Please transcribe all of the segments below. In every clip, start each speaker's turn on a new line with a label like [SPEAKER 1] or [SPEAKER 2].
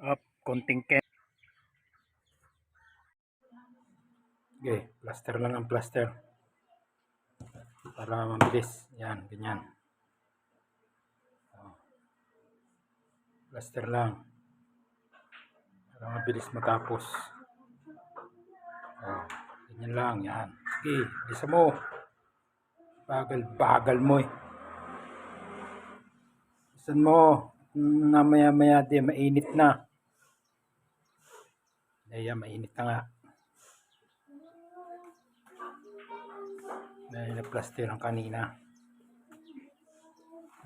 [SPEAKER 1] Up, konting kem. Okay, plaster lang ang plaster. Para mabilis. Yan, ganyan. Oh. Plaster lang. Para mabilis matapos. Oh, ganyan lang, yan. Sige, bisa mo. Bagal, bagal mo eh. Bisan mo. Na maya maya di, mainit na. Kaya mainit na nga. Dahil na-plaster ang kanina.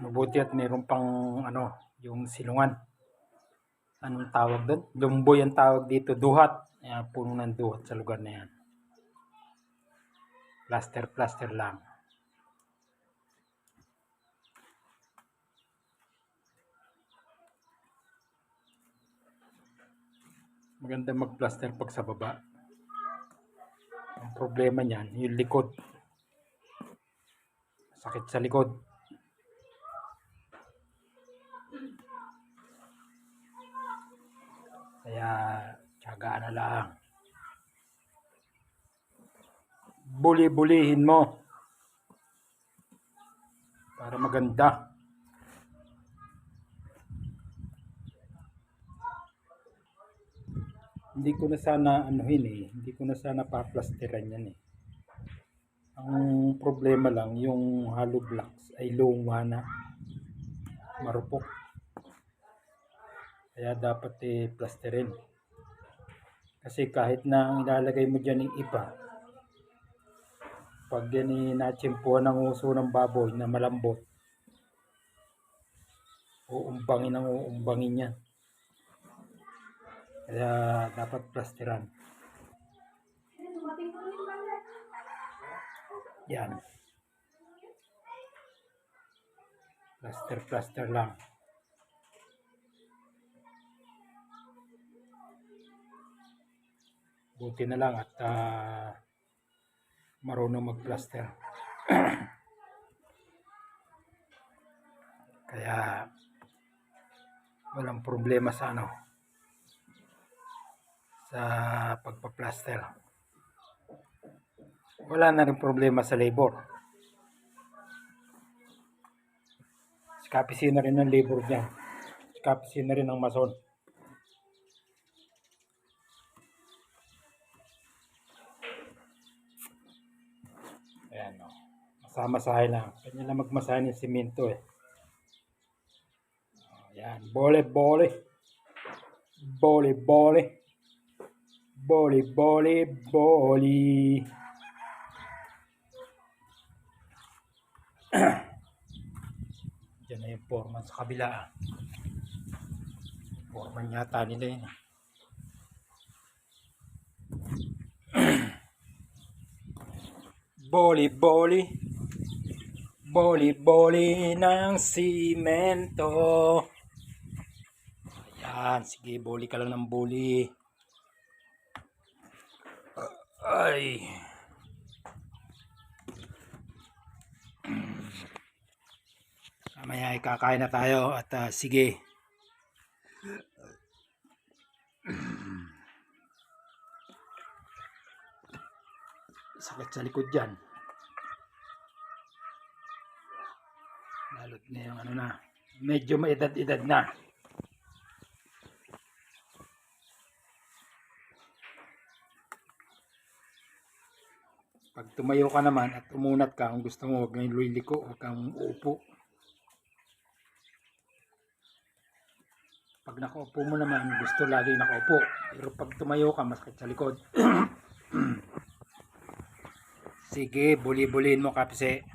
[SPEAKER 1] Mabuti at mayroon pang ano, yung silungan. Anong tawag doon? Lumboy ang tawag dito. Duhat. Ayan, puno ng duhat sa lugar na yan. Plaster, plaster lang. Maganda mag-plaster pag sa baba. Ang problema niyan, yung likod. Sakit sa likod. Kaya, tiyaga na lang. Buli-bulihin mo. Para maganda. Hindi ko na sana anuhin eh. Hindi ko na sana paplasteran yan eh. Ang problema lang, yung hollow blocks ay luma na. Marupok. Kaya dapat eh plasterin. Kasi kahit na ang ilalagay mo dyan yung iba, pag yan eh natsimpuan ng uso ng baboy na malambot, uumbangin ang uumbangin yan. Kaya dapat plasteran. Yan. Plaster, plaster lang. Buti na lang at ah, marunong mag-plaster. Kaya walang problema sa ano sa pagpa-plaster. Wala na rin problema sa labor. Skapisin na rin ang labor niya. Skapisin na rin ang mason. Ayan o. Masama-sahin lang. Kanya lang magmasahin yung simento eh. Ayan. Bole, bole. Bole, bole. Boli, boli, boli. Diyan na yung foreman sa kabila. ah. Foreman yata nila yun. ah. Boli, boli. Boli, boli ng simento. Ayan, sige, boli ka lang ng boli. Ay. Mamaya ay kakain na tayo at ah, sige. Sakit sa likod dyan. Lalot na yung ano na. Medyo maedad-edad na. Pag tumayo ka naman at umunat ka, kung gusto mo, huwag kang liliko, huwag kang uupo. Pag nakaupo mo naman, gusto lagi nakaupo. Pero pag tumayo ka, masakit sa likod. Sige, buli-buliin mo kapse.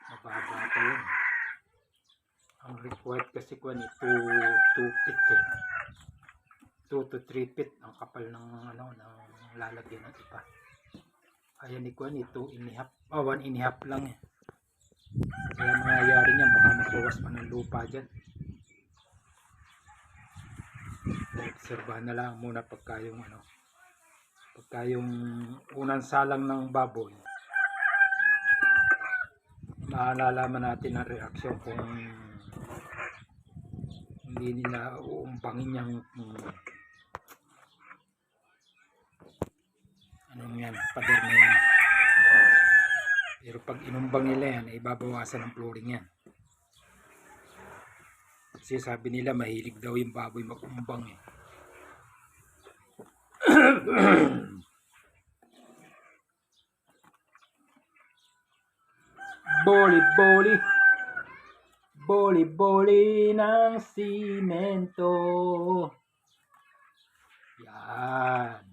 [SPEAKER 1] Mababa ito yun. Ang required kasi ko ni 2 2 feet eh. 2 to 3 feet ang kapal ng ano ng lalagyan ng ipa. Ayan ni Kwan, 2 and a half. Oh, 1 and a half lang eh. Kaya mangyayari niyan, baka magbawas pa ng lupa dyan. Obserbahan na lang muna pagka yung ano, Pagka yung unang salang ng baboy, maalalaman natin ang reaksyon kung hindi nila uumpangin yung mm, anong yan, pader na yan. Pero pag inumbang nila yan, ay babawasan ng flooring yan. Kasi sabi nila mahilig daw yung baboy mag-umbang eh. Boli, boli. Boli, boli ng simento. Yan.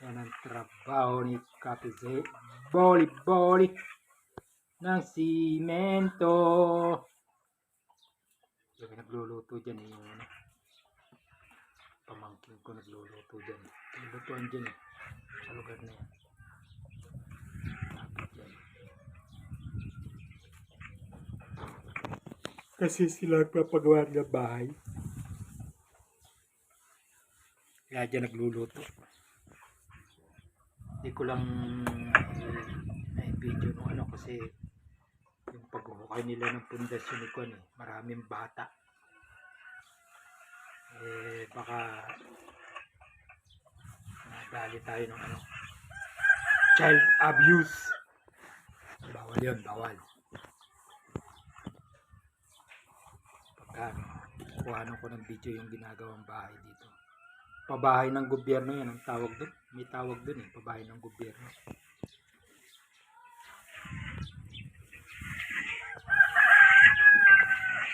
[SPEAKER 1] Yan ang trabaho ni Kapize. Boli, boli ng simento. Yung nagluluto dyan eh. Yung ano, pamangkin ko nagluluto dyan. Naglulutuan dyan eh. Sa lugar na yan. Kasi sila nagpapagawa ng bahay. Kaya dyan nagluluto. Hindi ko lang na video nung ano kasi yung paghuhukay nila ng pundasyon ni Kwan eh. Maraming bata. Eh baka nadali tayo ng ano child abuse. Bawal yun, bawal. Pagka kuhanan ko ng video yung ginagawang bahay dito. Pabahay ng gobyerno yan ang tawag doon. May tawag doon eh, pabahay ng gobyerno.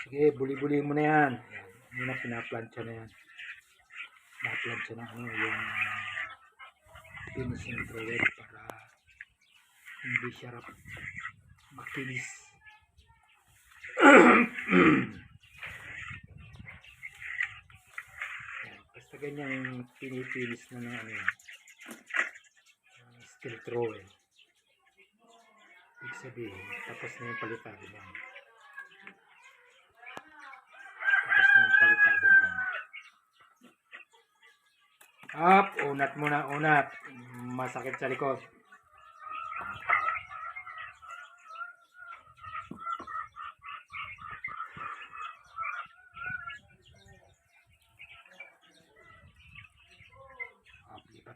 [SPEAKER 1] Sige, buli-buli mo na yan. Ayan, yun ang pinaplansya na yan. Pinaplansya na ano, yung finishing trowel para hindi siya makinis. Ayan, basta ganyan pinipilis na ng ano ng steel trowel. Ibig sabihin, tapos na yung palitado niya. Tapos na yung palitado niya. Up, unat muna, unat. Masakit sa likod. Up,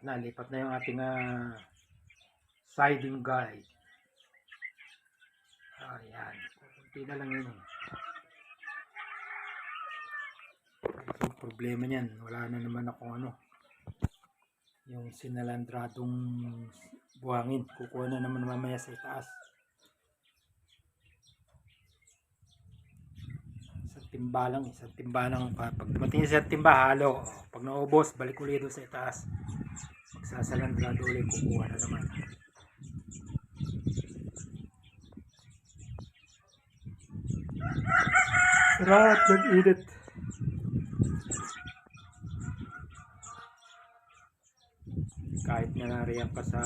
[SPEAKER 1] lipat na, na yung ating ah, siding guide. Ayan, kunti na lang yun. Yung problema niyan, wala na naman akong ano, yung sinalandradong buhangin. Kukuha na naman mamaya sa itaas. Isang timba lang, isang timba lang. Pa- Pag dumating sa timba, halo. Pag naubos, balik ulit sa itaas. Magsasalandrado ulit, kukuha na naman. Sarap, nag-init. kahit na nariyan ka sa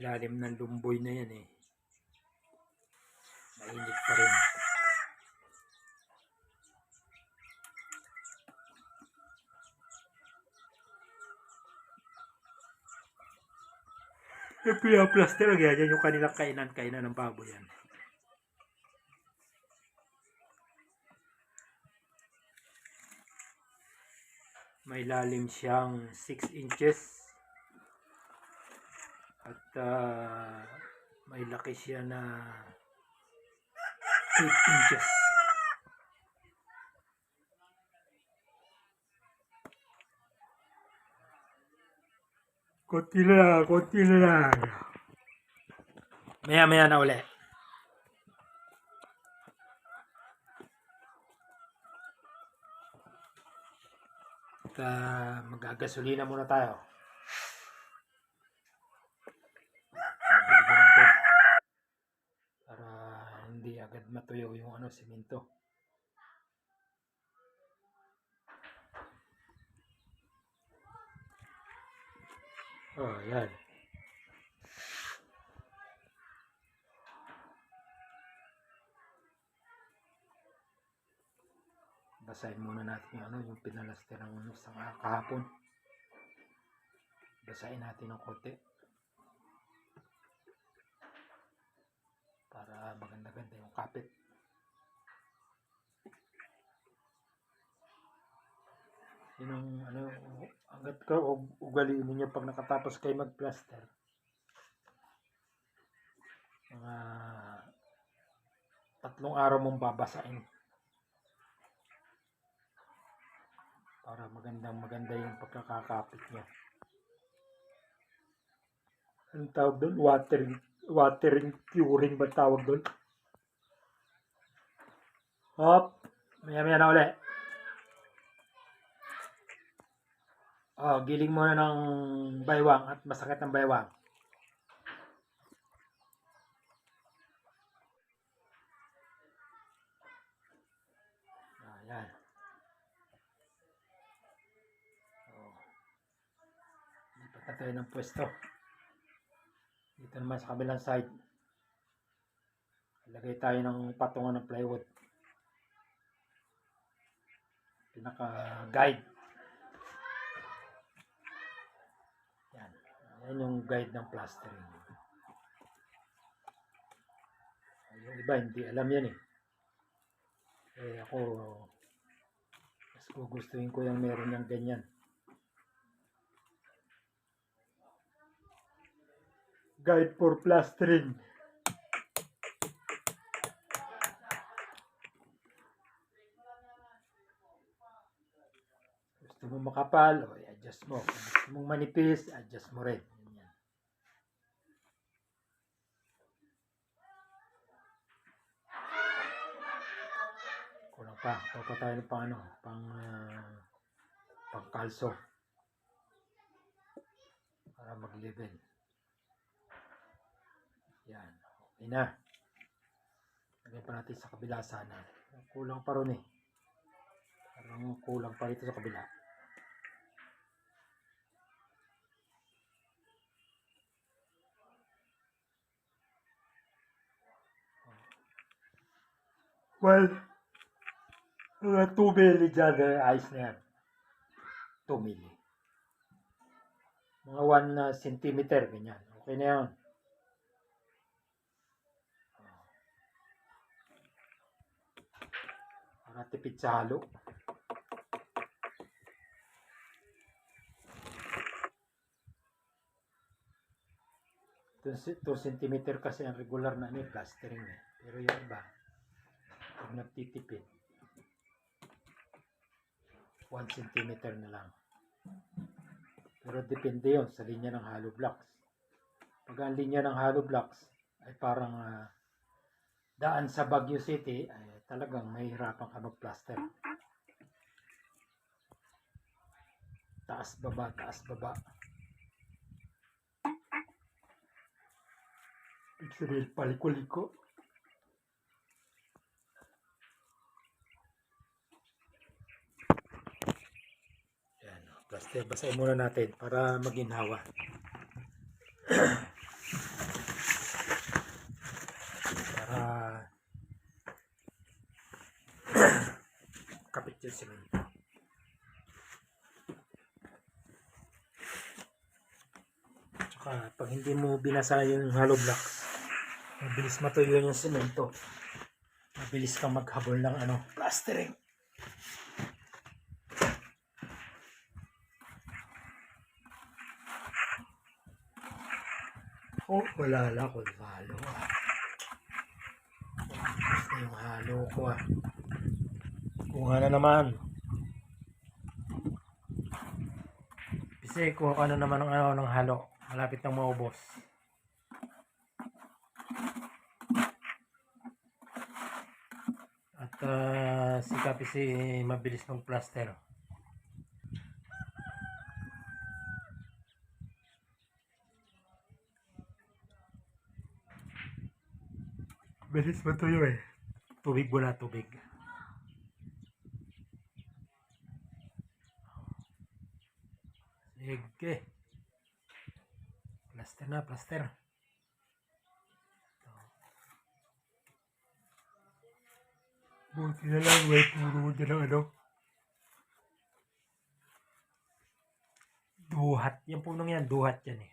[SPEAKER 1] ilalim ng lumboy na yan eh mainit pa rin yung pinaplaster yan yan yung kanilang kainan kainan ng baboy yan. May lalim siyang 6 inches. At ah, may laki siya na 8 inches konti na lang, konti na lang. Maya maya na uli. At ah, magagasolina muna tayo. Para hindi agad matuyo yung ano simento oh yan basahin muna natin yung ano, yung pinalaster ng ah, kahapon. Basahin natin ng konti. Para maganda-ganda yung kapit. Yun ang ano, hanggat ka ug- ugaliin ninyo pag nakatapos kayo mag-plaster. Mga tatlong araw mong babasain. Para magandang maganda yung pagkakakapit niya. Anong tawag doon? Watering, watering curing ba tawag doon? Hop! Maya maya na uli. Oh, giling muna ng baywang at masakit ng baywang. Ayan. Oh. Lipat na tayo ng pwesto. Dito naman sa kabilang side. Lagay tayo ng patungan ng plywood. Pinaka-guide. Yan. Yan yung guide ng plastering. Yung iba hindi alam yan eh. Eh ako, mas gugustuhin ko yung meron yung ganyan. Guide for plastering. Gusto mo makapal, o i-adjust mo. Kung gusto mong manipis, adjust mo rin. Ganyan. Kulang pa. Kuha pa tayo ng pang ano, pang, ah, pang. Para mag-level. Yan. Okay na. Lagay pa natin sa kabila sana. Kulang pa ron eh. Parang kulang pa rito sa kabila. Well, 2 milli dyan, eh, ayos na yan. 2 milli. Mga 1 centimeter, ganyan. Okay na yan. Para tipid sa halo. Two centimeter kasi ang regular na ni plastering eh. Pero yung iba, pag nagtitipid, 1 centimeter na lang. Pero depende yon sa linya ng hollow blocks. Pag ang linya ng hollow blocks ay parang ah, daan sa Baguio City, ay talagang mahihirapan ka mag-plaster. Taas baba, taas baba. Sabihin, paliko-liko. Plaster. Basahin muna natin para maginhawa. para kapit yung simento. Tsaka pag hindi mo binasa yung hollow blocks, mabilis matuyo yung simento. Mabilis kang maghabol ng ano, plastering. Oh, wala lang ako halo ah. Gusto yung halo ko ah. Kuha na naman. Kasi kuha ka na naman ng ano ng halo. Malapit nang maubos. At uh, si Kapisi mabilis mag-plaster. Bilis matuyo eh. Tubig wala tubig. Sige. Plaster na, plaster. Buti na lang, may puro dyan ng ano. Duhat. Yung punong yan, duhat yan eh.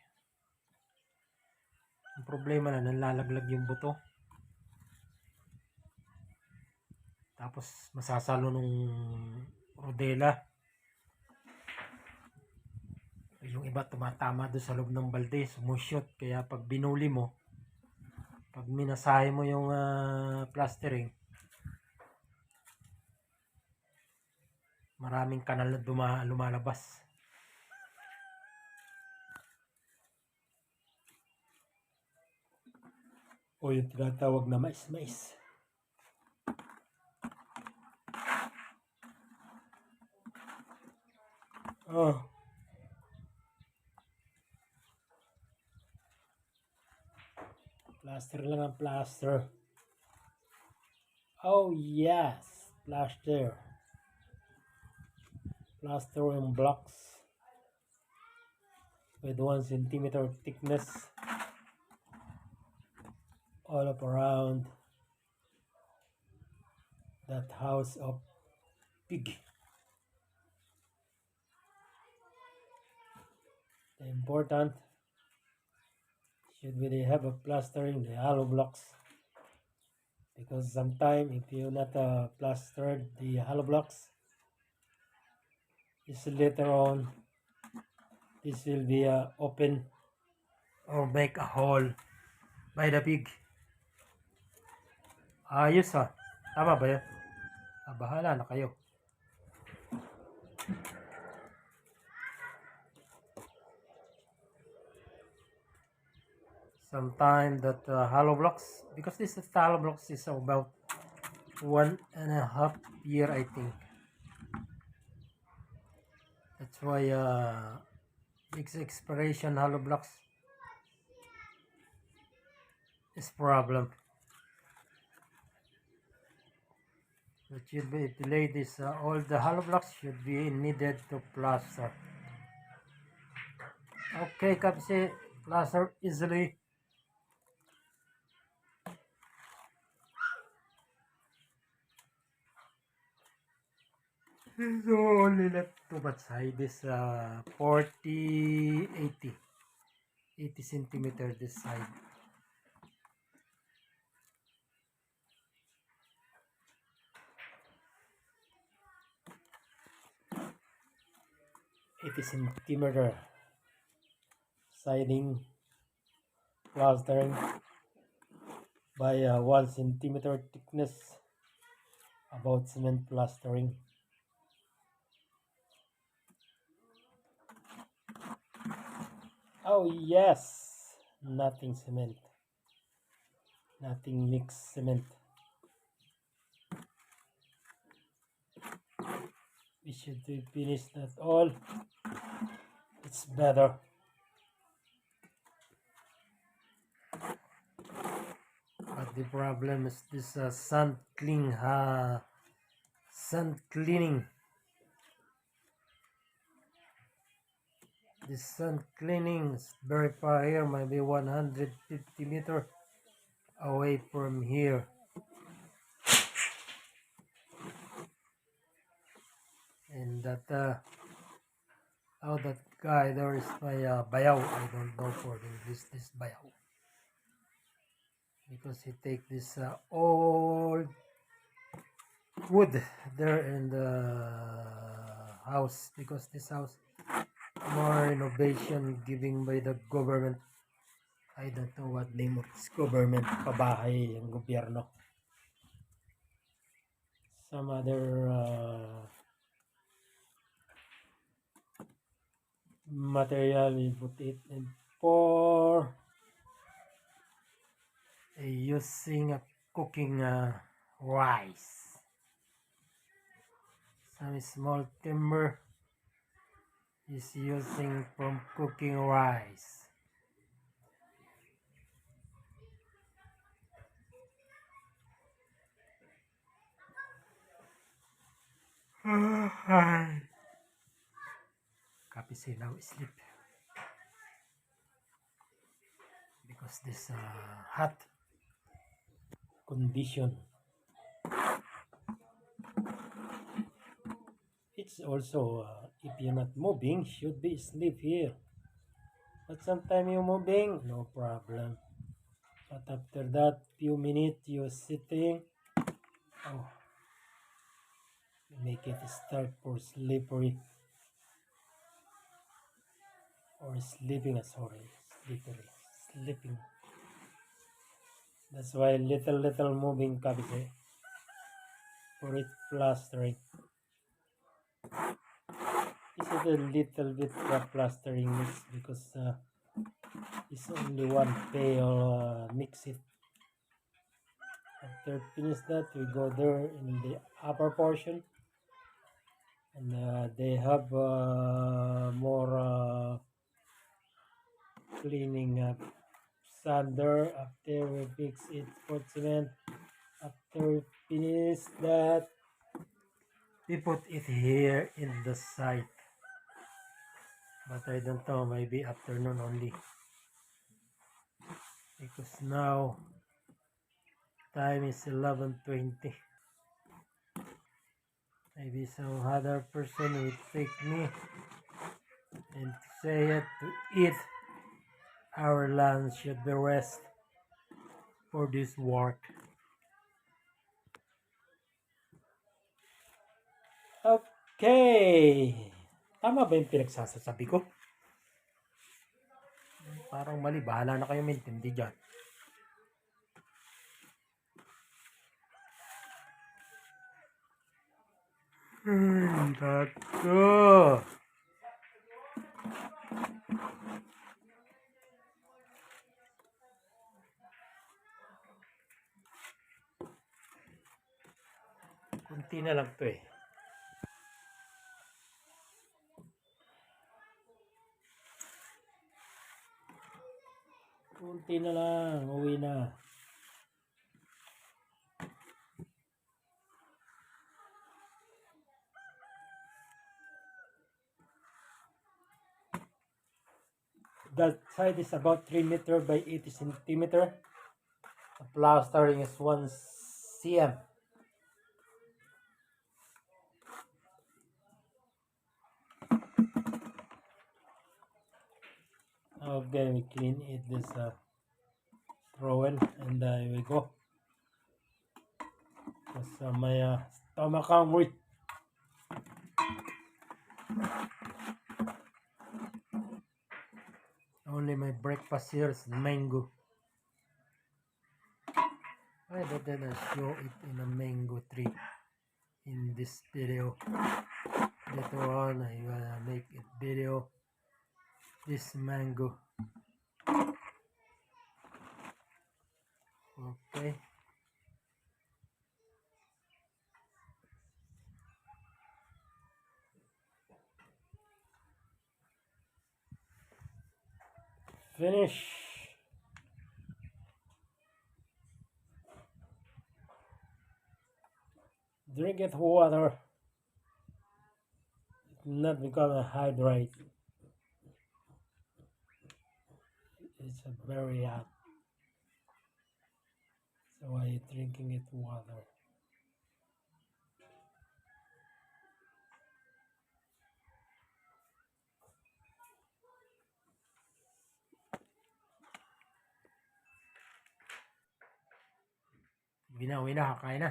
[SPEAKER 1] Ang problema na, nalalaglag yung buto. Tapos, masasalo nung rodela. Yung iba tumatama doon sa loob ng balde, sumushoot. Kaya pag binuli mo, pag minasahe mo yung ah, plastering, maraming kanal na duma, lumalabas. O yung tinatawag na mais-mais. Oh. Plaster lang ang plaster. Oh yes, plaster. Plaster and blocks with one centimeter thickness all up around that house of pig. Important. Should be they have a plastering the hollow blocks. Because sometime if you not uh, plastered the hollow blocks is later on this will be uh, open or make a hole by the pig. Ayos ha tama ba yun? Ah, bahala na kayo sometime that uh, hollow blocks because this is hollow blocks is about one and a half year I think. That's why uh its expiration hollow blocks is problem. It should be delay this uh, all the hollow blocks should be needed to plaster. Okay kasi plaster easily So only left to but side is uh, 40, 80. 80 centimeter this side. Eighty centimeter siding plastering by uh, one centimeter thickness about cement plastering. Oh yes, nothing cement, nothing mixed cement. We should be finished that all. It's better. But the problem is this uh, sand clean, uh, sand cleaning. The sun cleaning is very far here, maybe 150 meter away from here. And that, uh, oh, that guy there is my uh. I don't know for English this bayaw. Because he take this uh, old wood there in the house because this house more innovation giving by the government. I don't know what name of this government, pabahay ng gobyerno. Some other uh, material we put it in for uh, using a cooking uh, rice. Some small timber is using from cooking rice. Copy say now sleep because this uh, hot condition
[SPEAKER 2] It's also, uh, if you're not moving, should be sleep here. But sometime you're moving, no problem. But after that few minutes you're sitting, oh, make it start for slippery or sleeping. Sorry, slippery, sleeping. That's why little little moving kabise eh? for it plastering. This is a little bit uh, plastering mix because uh, it's only one pail uh, mix it. After finish that, we go there in the upper portion, and uh, they have uh, more uh, cleaning up sander. After we fix it for cement, after we finish that, we put it here in the site. But I don't know, maybe afternoon only. Because now time is 11.20. Maybe some other person will take me and say it to eat our lunch should be rest for this work. Okay. Tama ba yung pinagsasasabi ko? Parang mali. Bahala na kayo maintindihan dyan. Hmm, tako. Kunti na lang to eh. Kunti na lang, uwi na. That side is about 3 meter by 80 centimeter. The plastering is 1 cm. Okay, we clean it this uh, towel and uh, we go. Because uh, uh, stomach hungry. My breakfast here is mango. I I show it in a mango tree in this video. Later on, I gonna make a video this mango. Okay. Finish. Drink it water. Not become a hydrate. It's a very hot. So why you drinking it water? Uwi na, kakain na.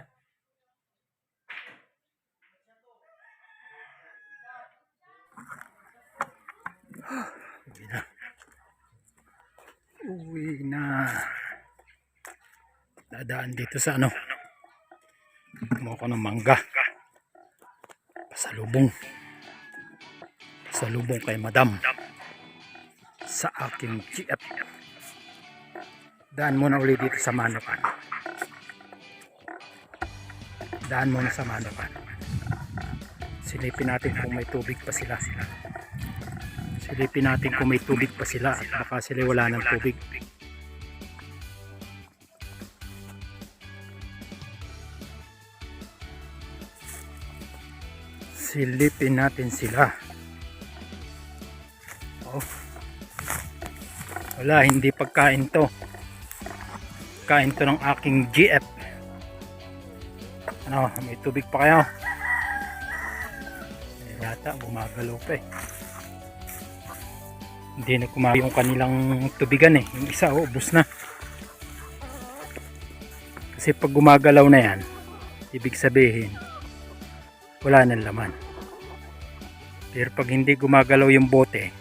[SPEAKER 2] Uwi na.
[SPEAKER 1] Uwi na. Dadaan dito sa ano. Kumuha ko ng mangga. Pasalubong. Pasalubong kay madam. Sa aking GF. Daan muna ulit dito sa Manokan. Daan muna sa Manokan. Silipin natin kung may tubig pa sila. Silipin natin kung may tubig pa sila at baka sila wala ng tubig. Silipin natin sila. Oh. Wala, hindi pagkain to. Kain to ng aking GF. Ano, may tubig pa kayo? yata gumagalaw pa eh. Hindi na kumain yung kanilang tubigan eh. Yung isa oh, ubos na. Kasi pag gumagalaw na yan ibig sabihin wala nang laman. Pero pag hindi gumagalaw yung bote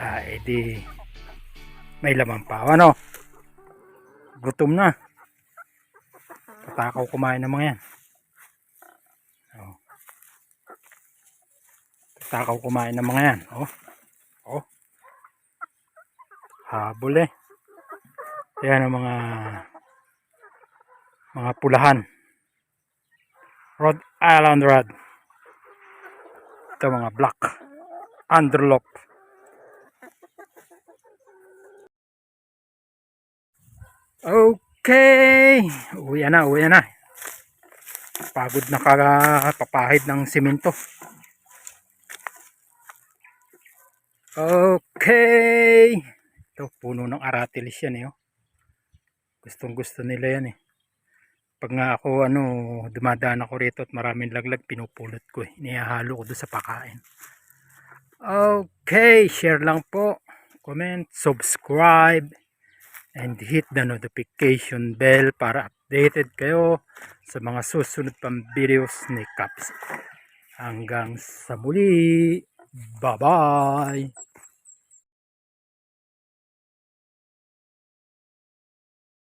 [SPEAKER 1] ah edi may laman pa. Ano? Gutom na patakaw kumain ng mga yan. Oh. patakaw kumain ng mga yan. Oh. Oh. Habol eh. Yan ang mga mga pulahan. Rhode Island Rod. Ito mga black. Underlock. Okay uwi na uwi na. Pagod na kapapahid ng simento. Okay. Ito puno ng aratilis yan eh oh. gustong gusto nila yan eh. Pag nga ako ano dumadaan ako rito at maraming laglag pinupulot ko eh. Nihahalo ko doon sa pakain. Okay. Share lang po. Comment. Subscribe and hit the notification bell para updated kayo sa mga susunod pang videos ni Caps. Hanggang sa muli. Bye bye